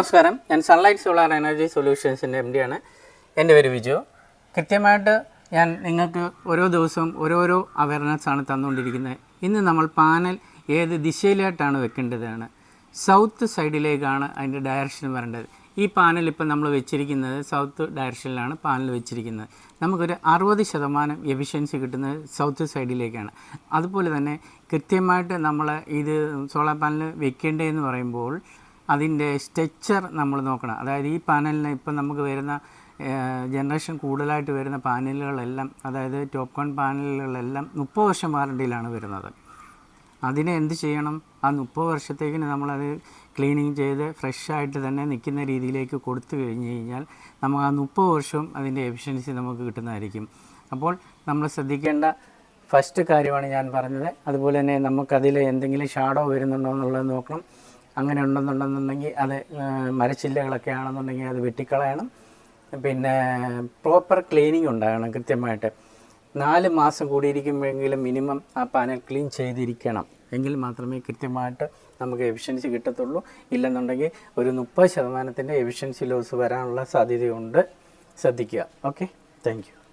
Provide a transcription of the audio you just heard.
നമസ്കാരം. ഞാൻ sunlight solar energy സൊല്യൂഷൻസിന്റെ എം ഡിയാണ് എന്റെ പേര് വിജു. കൃത്യമായിട്ട് ഞാൻ നിങ്ങൾക്ക് ഓരോ ദിവസവും ഓരോരോ അവയർനെസ് ആണ് തന്നുകൊണ്ടിരിക്കുന്നത്. ഇന്ന് നമ്മൾ പാനൽ ഏത് ദിശയിലായിട്ടാണ് വെക്കേണ്ടതാണ് സൗത്ത് സൈഡിലേക്കാണ് അതിന്റെ ഡയറക്ഷൻ വരേണ്ടത് ഈ പാനൽ ഇപ്പം നമ്മൾ വെച്ചിരിക്കുന്നത് സൗത്ത് ഡയറക്ഷനിലാണ് പാനൽ വെച്ചിരിക്കുന്നത്. നമുക്കൊരു അറുപത് ശതമാനം എഫിഷ്യൻസി കിട്ടുന്നത് സൗത്ത് സൈഡിലേക്കാണ് അതുപോലെ തന്നെ കൃത്യമായിട്ട് നമ്മൾ ഇത് സോളാർ പാനൽ വെക്കേണ്ടതെന്ന് പറയുമ്പോൾ അതിന്റെ സ്ട്രെച്ചർ നമ്മൾ നോക്കണം. അതായത് ഈ പാനലിന് ഇപ്പം നമുക്ക് വരുന്ന ജനറേഷൻ കൂടുതലായിട്ട് വരുന്ന പാനലുകളെല്ലാം അതായത് ടോപ്പ് കോൺ പാനലുകളെല്ലാം മുപ്പത് വർഷം വാറണ്ടിയിലാണ് വരുന്നത്. അതിനെ എന്ത് ചെയ്യണം? ആ മുപ്പത് വർഷത്തേക്കിന് നമ്മളത് ക്ലീനിങ് ചെയ്ത് ഫ്രഷായിട്ട് തന്നെ നിൽക്കുന്ന രീതിയിലേക്ക് കൊടുത്തു കഴിഞ്ഞ് കഴിഞ്ഞാൽ നമുക്ക് ആ മുപ്പത് വർഷവും അതിന്റെ എഫിഷ്യൻസി നമുക്ക് കിട്ടുന്നതായിരിക്കും. അപ്പോൾ നമ്മൾ ശ്രദ്ധിക്കേണ്ട ഫസ്റ്റ് കാര്യമാണ് ഞാൻ പറഞ്ഞത്. അതുപോലെ തന്നെ നമുക്കതിൽ എന്തെങ്കിലും ഷാഡോ വരുന്നുണ്ടോ എന്നുള്ളത് നോക്കണം. അങ്ങനെ ഉണ്ടെന്നുണ്ടെന്നുണ്ടെങ്കിൽ അത് മരച്ചില്ലകളൊക്കെ ആണെന്നുണ്ടെങ്കിൽ അത് വെട്ടിക്കളയണം. പിന്നെ പ്രോപ്പർ ക്ലീനിങ് ഉണ്ടാകണം കൃത്യമായിട്ട്. നാല് മാസം കൂടിയിരിക്കുമ്പോഴെങ്കിലും മിനിമം ആ പാനൽ ക്ലീൻ ചെയ്തിരിക്കണം. എങ്കിൽ മാത്രമേ കൃത്യമായിട്ട് നമുക്ക് എഫിഷ്യൻസി കിട്ടത്തുള്ളൂ. ഇല്ലെന്നുണ്ടെങ്കിൽ ഒരു മുപ്പത് ശതമാനത്തിന്റെ എഫിഷ്യൻസി ലോസ് വരാനുള്ള സാധ്യതയുണ്ട്. ശ്രദ്ധിക്കുക. Okay thank